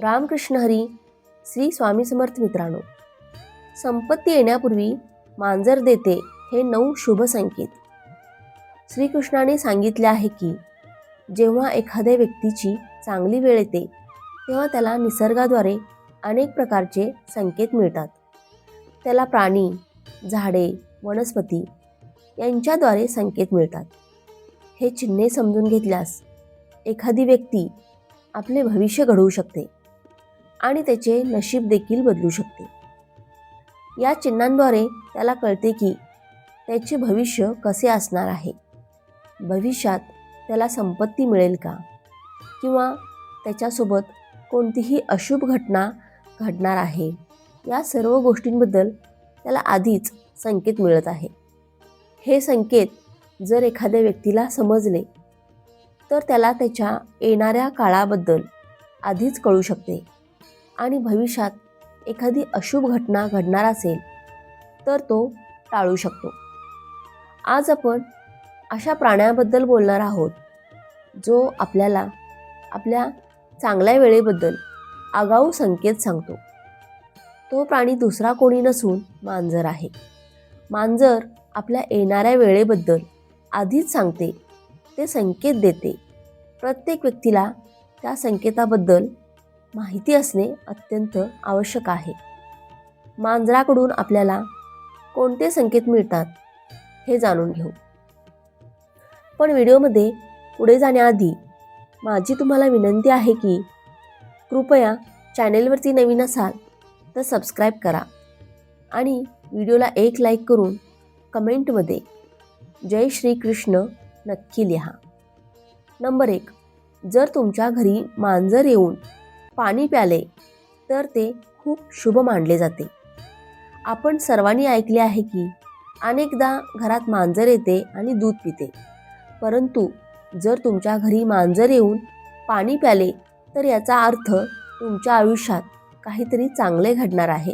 रामकृष्ण हरी श्री स्वामी समर्थ मित्रांनो. संपत्ती येण्यापूर्वी मांजर देते हे नऊ शुभ संकेत. श्रीकृष्णाने सांगितले आहे की जेव्हा एखाद्या व्यक्तीची चांगली वेळ येते तेव्हा त्याला निसर्गाद्वारे अनेक प्रकारचे संकेत मिळतात. त्याला प्राणी झाडे वनस्पती यांच्याद्वारे संकेत मिळतात. हे चिन्हे समजून घेतल्यास एखादी व्यक्ती आपले भविष्य घडवू शकते. आणि त्याचे नशीब देखील बदलू शकते. या चिन्हांद्वारे त्याला कळते की त्याचे भविष्य कसे असणार आहे. भविष्यात त्याला संपत्ती मिळेल का? किंवा त्याच्यासोबत कोणतीही अशुभ घटना घडणार आहे? या सर्व गोष्टींबद्दल त्याला आधीच संकेत मिळत आहे. हे संकेत जर एखाद्या व्यक्तीला समजले तर त्याला त्याच्या येणाऱ्या काळाबद्दल आधीच कळू शकते. आणि भविष्यात एखादी अशुभ घटना घडणार असेल तर तो टाळू शकतो. आज आपण अशा प्राण्याबद्दल बोलणार आहोत जो आपल्याला आपल्या चांगल्या वेळेबद्दल आगाऊ संकेत सांगतो. तो प्राणी दुसरा कोणी नसून मांजर आहे. मांजर आपल्या येणाऱ्या वेळेबद्दल आधीच सांगते ते संकेत देते. प्रत्येक व्यक्तीला त्या संकेताबद्दल माहिती असणे अत्यंत आवश्यक आहे. मांजराकडून आपल्याला कोणते संकेत मिळतात हे जाणून घेऊ. पण व्हिडिओमध्ये पुढे जाण्याआधी माझी तुम्हाला विनंती आहे की कृपया चॅनेलवरती नवीन असाल तर सबस्क्राईब करा आणि व्हिडिओला एक लाईक करून कमेंटमध्ये जय श्रीकृष्ण नक्की लिहा. नंबर एक जर तुमच्या घरी मांजर येऊन पाणी प्याले तर ते खूप शुभ मानले जाते. आपण सर्वांनी ऐकले आहे की अनेकदा घरात मांजर येते आणि दूध पिते. परंतु जर तुमच्या घरी मांजर येऊन पाणी प्याले तर याचा अर्थ तुमच्या आयुष्यात काहीतरी चांगले घडणार आहे.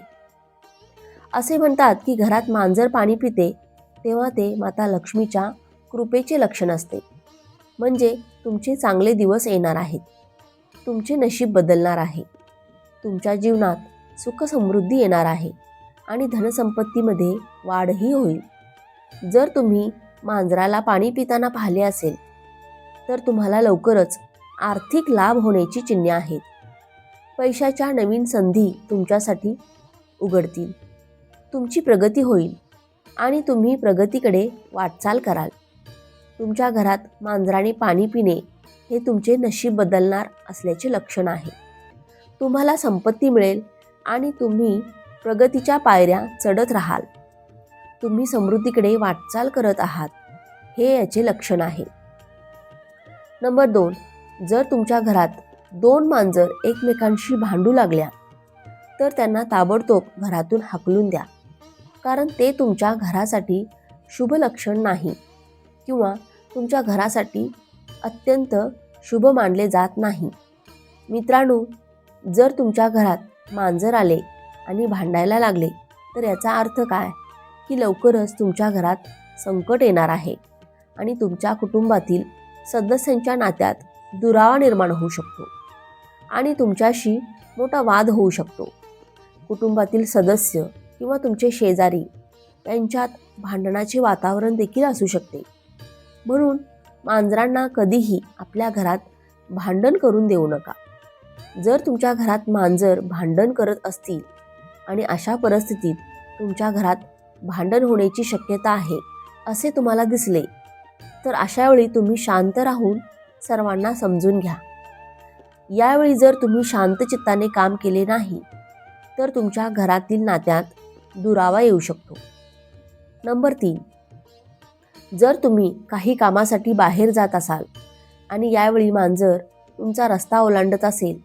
असे म्हणतात की घरात मांजर पाणी पिते तेव्हा ते माता लक्ष्मीच्या कृपेचे लक्षण असते. म्हणजे तुमचे चांगले दिवस येणार आहेत. तुमचे नशीब बदलणार आहे. तुमच्या जीवनात सुखसमृद्धी येणार आहे आणि धनसंपत्तीमध्ये वाढही होईल. जर तुम्ही मांजराला पाणी पिताना पाहिले असेल तर तुम्हाला लवकरच आर्थिक लाभ होण्याची चिन्हे आहेत. पैशाच्या नवीन संधी तुमच्यासाठी उघडतील. तुमची प्रगती होईल आणि तुम्ही प्रगतीकडे वाटचाल कराल. तुमच्या घरात मांजराने पाणी पिणे हे तुमचे नशीब बदलणार असल्याचे लक्षण आहे. तुम्हाला संपत्ती मिळेल आणि तुम्ही प्रगतीच्या पायऱ्या चढत राहाल. तुम्ही समृद्धीकडे वाटचाल करत आहात हे याचे लक्षण आहे. नंबर दोन जर तुमच्या घरात दोन मांजर एकमेकांशी भांडू लागल्या तर त्यांना ताबडतोब घरातून हाकलून द्या कारण ते तुमच्या घरासाठी शुभ लक्षण नाही किंवा तुमच्या घरासाठी अत्यंत शुभ मानले जात नाही. मित्रांनो जर तुमच्या घरात मांजर आले आणि भांडायला लागले तर याचा अर्थ काय? की लवकरच तुमच्या घरात संकट येणार आहे आणि तुमच्या कुटुंबातील सदस्यांच्या नात्यात दुरावा निर्माण होऊ शकतो आणि तुमच्याशी मोठा वाद होऊ शकतो. कुटुंबातील सदस्य किंवा तुमचे शेजारी यांच्यात भांडणाचे वातावरण देखील असू शकते. म्हणून मांजरांना कधीही आपल्या घरात भांडण करून देऊ नका. जर तुमच्या घरात मांजर भांडण करत असतील आणि अशा परिस्थितीत तुमच्या घरात भांडण होण्याची शक्यता आहे असे तुम्हाला दिसले तर अशा वेळी तुम्ही शांत राहून सर्वांना समजून घ्या. यावेळी जर तुम्ही शांत चित्ताने काम केले नाही तर तुमच्या घरातील नात्यात दुरावा येऊ शकतो. नंबर तीन जर तुम्ही काही कामासाठी बाहेर जात असाल आणि यावेळी मांजर तुमचा रस्ता ओलांडत असेल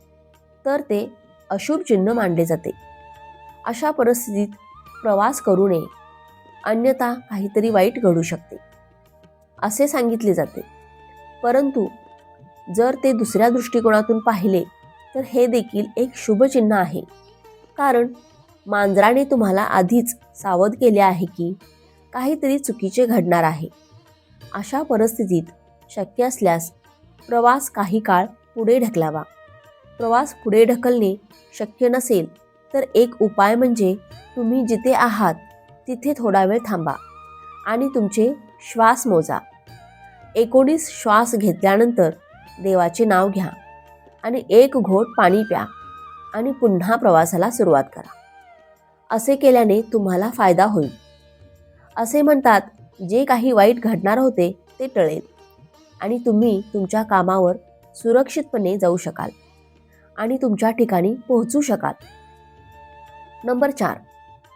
तर ते अशुभ चिन्ह मानले जाते. अशा परिस्थितीत प्रवास करू नये. अन्यथा काहीतरी वाईट घडू शकते. असे सांगितले जाते. परंतु जर ते दुसऱ्या दृष्टिकोनातून पाहिले तर हे देखील एक शुभचिन्ह आहे. कारण मांजराने तुम्हाला आधीच सावध केले आहे की काहीतरी चुकीचे घडणार आहे. अशा परिस्थितीत शक्य असल्यास प्रवास काही काळ पुढे ढकलावा. प्रवास पुढे ढकलणे शक्य नसेल तर एक उपाय म्हणजे तुम्ही जिथे आहात तिथे थोडा वेळ थांबा आणि तुमचे श्वास मोजा. एकोणीस श्वास घेतल्यानंतर देवाचे नाव घ्या आणि एक घोट पाणी प्या आणि पुन्हा प्रवासाला सुरुवात करा. असे केल्याने तुम्हाला फायदा होईल. असे म्हणतात जे काही वाईट घडणार होते ते टळेल. आणि तुम्ही तुमच्या कामावर सुरक्षितपणे जाऊ शकाल. आणि तुमच्या ठिकाणी पोहोचू शकाल. नंबर चार.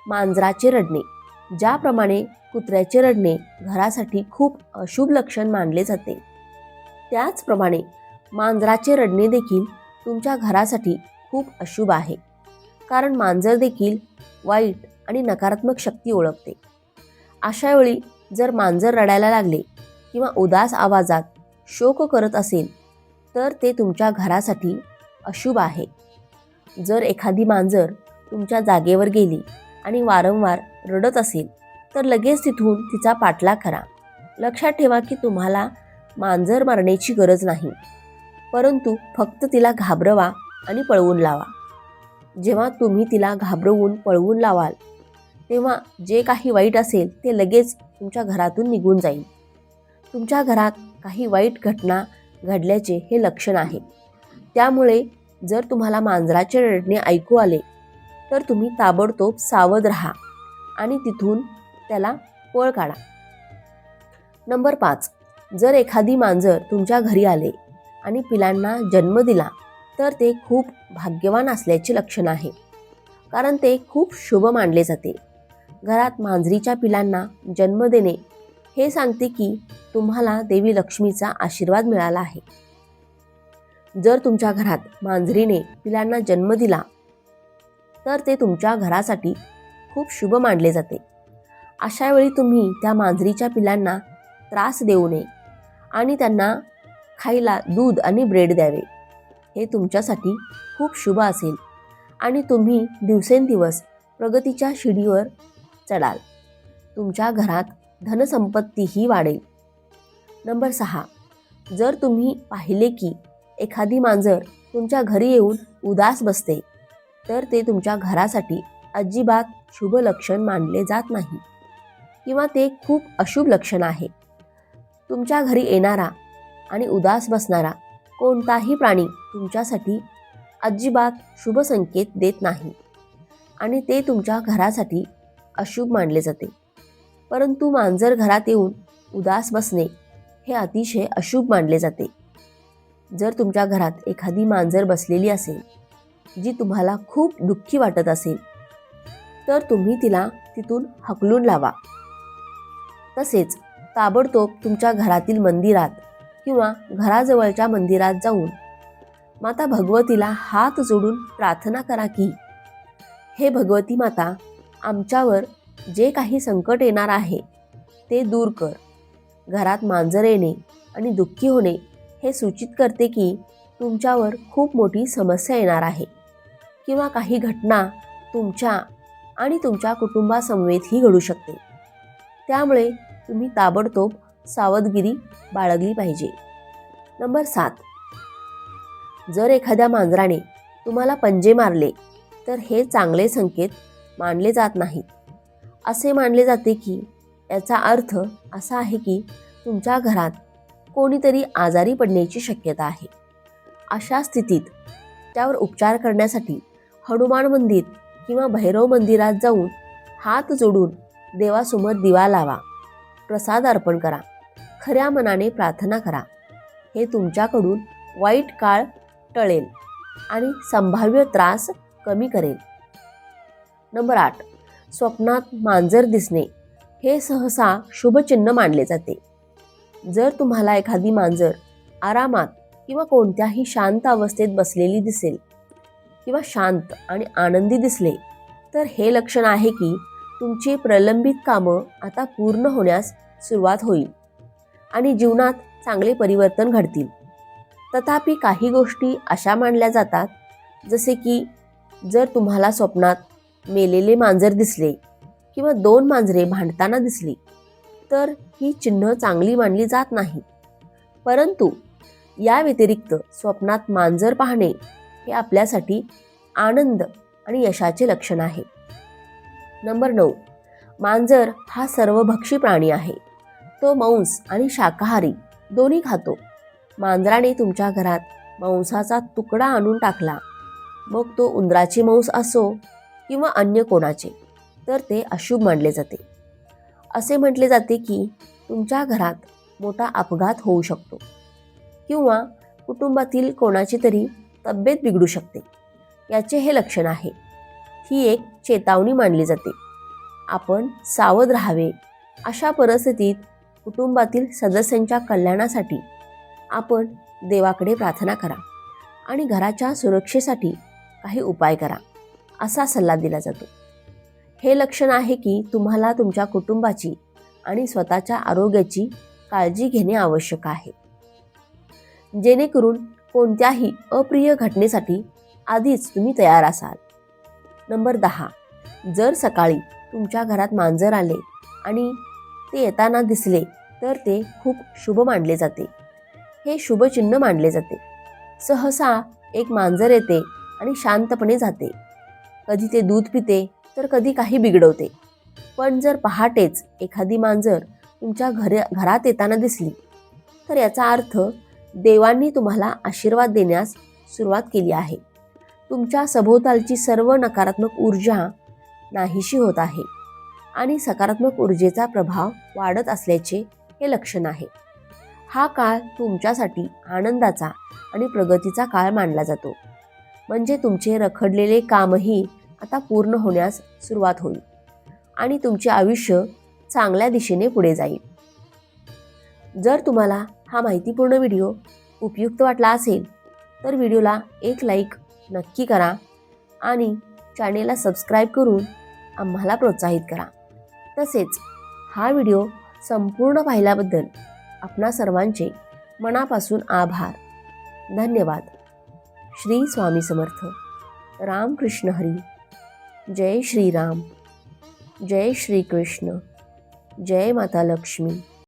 मांजराचे रडणे. ज्याप्रमाणे कुत्र्याचे रडणे घरासाठी खूप अशुभ लक्षण मानले जाते त्याचप्रमाणे मांजराचे रडणे देखील तुमच्या घरासाठी खूप अशुभ आहे. कारण मांजर देखील वाईट आणि नकारात्मक शक्ती ओळखते. अशा वेळी जर मांजर रडायला लागले किंवा उदास आवाजात शोक करत असेल तर ते तुमच्या घरासाठी अशुभ आहे. जर एखादी मांजर तुमच्या जागेवर गेली आणि वारंवार रडत असेल तर लगेच तिथून तिचा पाठलाग करा. लक्षात ठेवा की तुम्हाला मांजर मारण्याची गरज नाही परंतु फक्त तिला घाबरवा आणि पळवून लावा. जेव्हा तुम्ही तिला घाबरवून पळवून लावाल तेव्हा जे काही वाईट असेल ते लगेच तुमच्या घरातून निघून जाईल. तुमच्या घरात काही वाईट घटना घडल्याचे हे लक्षण आहे. त्यामुळे जर तुम्हाला मांजराचे रडणे ऐकू आले तर तुम्ही ताबडतोब सावध राहा आणि तिथून त्याला पळ काढा. नंबर पाच. जर एखादी मांजर तुमच्या घरी आले आणि पिलांना जन्म दिला तर ते खूप भाग्यवान असल्याचे लक्षण आहे. कारण ते खूप शुभ मानले जाते. घरात मांजरीच्या पिलांना जन्म देणे हे सांगते की तुम्हाला देवी लक्ष्मीचा आशीर्वाद मिळाला आहे. जर तुमच्या घरात मांजरीने पिलांना जन्म दिला तर ते तुमच्या घरासाठी खूप शुभ मानले जाते. अशा वेळी तुम्ही त्या मांजरीच्या पिलांना त्रास देऊ नये आणि त्यांना खायला दूध आणि ब्रेड द्यावे. हे तुमच्यासाठी खूप शुभ असेल आणि तुम्ही दिवसेंदिवस प्रगतीच्या शिडीवर चढाल. तुमच्या घरात धनसंपत्तीही वाढेल. नंबर सहा. जर तुम्ही पाहिले की एखादी मांजर तुमच्या घरी येऊन उदास बसते तर ते तुमच्या घरासाठी अजिबात शुभ लक्षण मानले जात नाही किंवा ते खूप अशुभ लक्षण आहे. तुमच्या घरी येणारा आणि उदास बसणारा कोणताही प्राणी तुमच्यासाठी अजिबात शुभ संकेत देत नाही आणि ते तुमच्या घरासाठी अशुभ मानले जाते. परंतु मांजर घरात येऊन उदास बसणे हे अतिशय अशुभ मानले जाते. जर तुमच्या घरात एखादी मांजर बसलेली असेल जी तुम्हाला खूप दुःखी वाटत असेल तर तुम्ही तिला तिथून हकलून लावा. तसेच ताबडतोब तुमच्या घरातील मंदिरात किंवा घराजवळच्या मंदिरात जाऊन माता भगवतीला हात जोडून प्रार्थना करा की हे भगवती माता आमच्यावर जे काही संकट येणार आहे ते दूर कर. घरात मांजर येणे आणि दुःखी होणे हे सूचित करते की तुमच्यावर खूप मोठी समस्या येणार आहे किंवा काही घटना तुमच्या आणि तुमच्या कुटुंबासमवेतही घडू शकते. त्यामुळे तुम्ही ताबडतोब सावधगिरी बाळगली पाहिजे. नंबर सात. जर एखाद्या मांजराने तुम्हाला पंजे मारले तर हे चांगले संकेत मानले जात नाहीत असे मानले जाते की याचा अर्थ असा आहे की तुमच्या घरात कोणीतरी आजारी पडण्याची शक्यता आहे. अशा स्थितीत त्यावर उपचार करण्यासाठी हनुमान मंदिर किंवा भैरव मंदिरात जाऊन हात जोडून देवासमोर दिवा लावा प्रसाद अर्पण करा खऱ्या मनाने प्रार्थना करा. हे तुमच्याकडून वाईट काळ टळेल आणि संभाव्य त्रास कमी करेल. नंबर आठ. स्वप्नात मांजर दिसणे. हे सहसा शुभचिन्ह मानले जाते. जर तुम्हाला एखादी मांजर आरामात किंवा कोणत्याही शांत अवस्थेत बसलेली दिसेल किंवा शांत आणि आनंदी दिसले तर हे लक्षण आहे की तुमची प्रलंबित कामं आता पूर्ण होण्यास सुरुवात होईल आणि जीवनात चांगले परिवर्तन घडतील. तथापि काही गोष्टी अशा मानल्या जातात जसे की जर तुम्हाला स्वप्नात मेलेले मांजर दिसले किंवा दोन मांजरे भांडताना दिसली तर ही चिन्ह चांगली मानली जात नाही. परंतु या व्यतिरिक्त स्वप्नात मांजर पाहणे हे आपल्यासाठी आनंद आणि यशाचे लक्षण आहे. नंबर नऊ. मांजर हा सर्वभक्षी प्राणी आहे. तो मांस आणि शाकाहारी दोन्ही खातो. मांजराने तुमच्या घरात मांसाचा तुकडा आणून टाकला. मग तो उंदराचे मांस असो किंवा अन्य कोणाचे तर ते अशुभ मानले जाते. असे म्हटले जाते की तुमच्या घरात मोठा अपघात होऊ शकतो किंवा कुटुंबातील कोणाची तरी तब्येत बिघडू शकते याचे हे लक्षण आहे. ही एक चेतावणी मानली जाते. आपण सावध राहावे. अशा परिस्थितीत कुटुंबातील सदस्यांच्या कल्याणासाठी आपण देवाकडे प्रार्थना करा आणि घराच्या सुरक्षेसाठी काही उपाय करा. असा सल्ला दिला जातो. हे लक्षण आहे की तुम्हाला तुमच्या कुटुंबाची आणि स्वतःच्या आरोग्याची काळजी घेणे आवश्यक आहे. जेणेकरून कोणत्याही अप्रिय घटनेसाठी आधीच तुम्ही तयार असाल. नंबर दहा. जर सकाळी तुमच्या घरात मांजर आले आणि ते येताना दिसले तर ते खूप शुभ मानले जाते. हे शुभचिन्ह मानले जाते. सहसा एक मांजर येते आणि शांतपणे जाते. कधी ते दूध पिते तर कधी काही बिघडवते. पण जर पहाटेच एखादी मांजर तुमच्या घर घरात येताना दिसली तर याचा अर्थ देवांनी तुम्हाला आशीर्वाद देण्यास सुरुवात केली आहे. तुमच्या सभोवतालची सर्व नकारात्मक ऊर्जा नाहीशी होत आहे आणि सकारात्मक ऊर्जेचा प्रभाव वाढत असल्याचे हे लक्षण आहे. हा काळ तुमच्यासाठी आनंदाचा आणि प्रगतीचा काळ मानला जातो. म्हणजे तुमचे रखडलेले कामही आता पूर्ण होण्यास सुरुवात होईल आणि तुमचे आयुष्य चांगल्या दिशेने पुढे जाईल. जर तुम्हाला हा माहितीपूर्ण व्हिडिओ उपयुक्त वाटला असेल तर व्हिडिओला एक लाईक नक्की करा आणि चॅनेलला सबस्क्राईब करून आम्हाला प्रोत्साहित करा. तसेच हा व्हिडिओ संपूर्ण पाहिल्याबद्दल आपणा सर्वांचे मनापासून आभार. धन्यवाद. श्री स्वामी समर्थ. रामकृष्ण हरी. जय श्रीराम जय श्रीकृष्ण जय माता लक्ष्मी